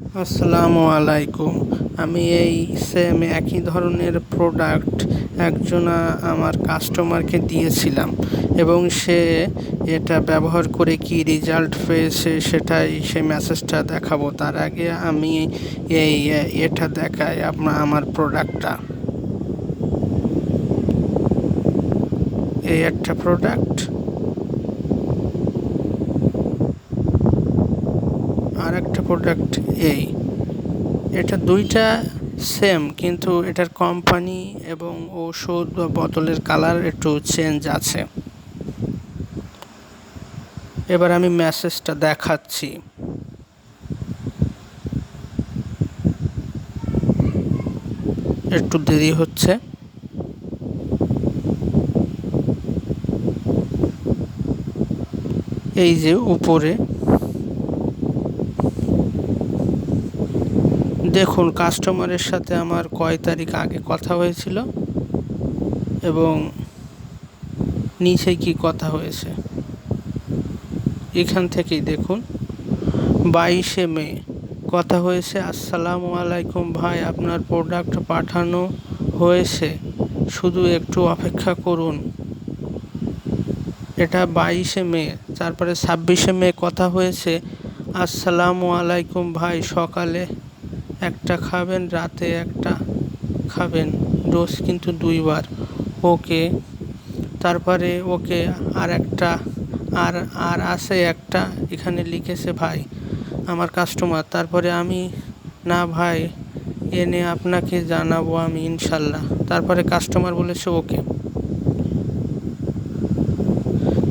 আসসালামু আলাইকুম। আমি এই সেম একই ধরনের প্রোডাক্ট একজনা আমার কাস্টমারকে দিয়েছিলাম এবং সে এটা ব্যবহার করে কি রেজাল্ট পেয়েছে সেটাই সে মেসেজটা দেখাবো। তার আগে আমি এই, এটা দেখাই আপনার আমার প্রোডাক্টটা এই একটা প্রোডাক্ট আর একটা প্রোডাক্ট এই। এটা দুইটা সেম কিন্তু এটার কোম্পানি এবং ওষুধ বা বোতলের কালার একটু চেঞ্জ আছে। এবার আমি মেসেজটা দেখাচ্ছি। একটু দেরি হচ্ছে। এই যে উপরে দেখুন কাস্টমারের সাথে আমার কয় তারিখ আগে কথা হয়েছিল এবং নিচে কি কথা হয়েছে, এখান থেকেই দেখুন। বাইশে মে, কথা হয়েছে, আসসালামু আলাইকুম ভাই, আপনার প্রোডাক্ট পাঠানো হয়েছে, শুধু একটু অপেক্ষা করুন। এটা বাইশে মে, তারপরে ছাব্বিশে মে কথা হয়েছে, আসসালামু আলাইকুম ভাই, সকালে একটা খাবেন, রাতে একটা খাবেন ডোজ কিন্তু দুইবার। ওকে, তারপরে ওকে আর একটা, আর আর আছে একটা, এখানে লিখেছে ভাই, আমার কাস্টমার তারপরে আমি, না ভাই, এনে আপনাকে জানাব আমি ইনশাল্লাহ। তারপরে কাস্টমার বলেছে ওকে।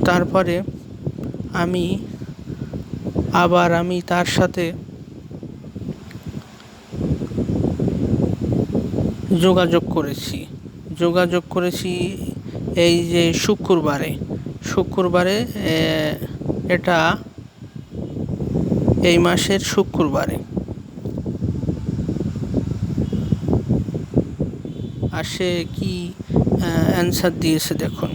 তারপরে আমি, আবার আমি তার সাথে যোগাযোগ করেছি। যোগাযোগ করেছি এই যে শুক্রবারে। শুক্রবারে এটা এই মাসের শুক্রবারে। আসে কি অ্যান্সার দিয়েছে দেখুন।